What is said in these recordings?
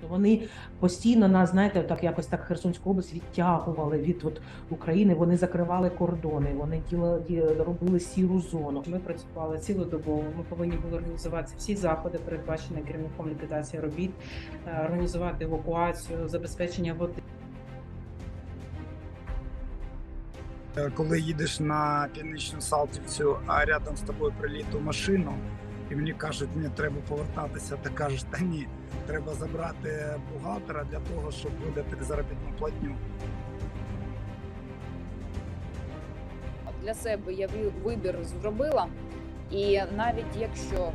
Тобто вони постійно нас, знаєте, так якось так Херсонську область відтягували від от України. Вони закривали кордони, вони діла ді- робили сіру зону. Ми працювали цілодобово. Ми повинні були організувати всі заходи, передбачені керівником ліквідації робіт, е, організувати евакуацію, забезпечення води. Е, Коли їдеш на північну Салтівцю, а рядом з тобою приліту машину, і мені кажуть, мені треба повертатися, ти кажеш, та ні, треба забрати бухгалтера для того, щоб видати заробітну платню. для себе я вибір зробила. І навіть якщо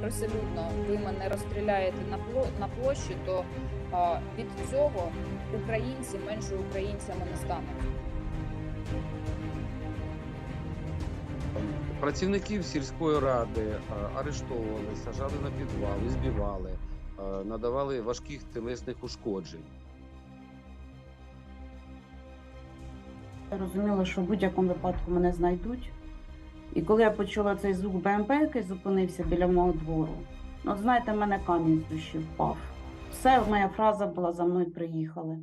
приселюдно ви мене розстріляєте на на площі, то від цього українці менше українцями не стануть. Працівників сільської ради е, арештовували, сажали на підвал, збивали, е, надавали важких телесних ушкоджень. Я розуміла, що в будь-якому випадку мене знайдуть. І коли я почула цей звук БМП, який зупинився біля мого двору, ну, знаєте, в мене камінь з душі впав. Все, моя фраза була за мною приїхали.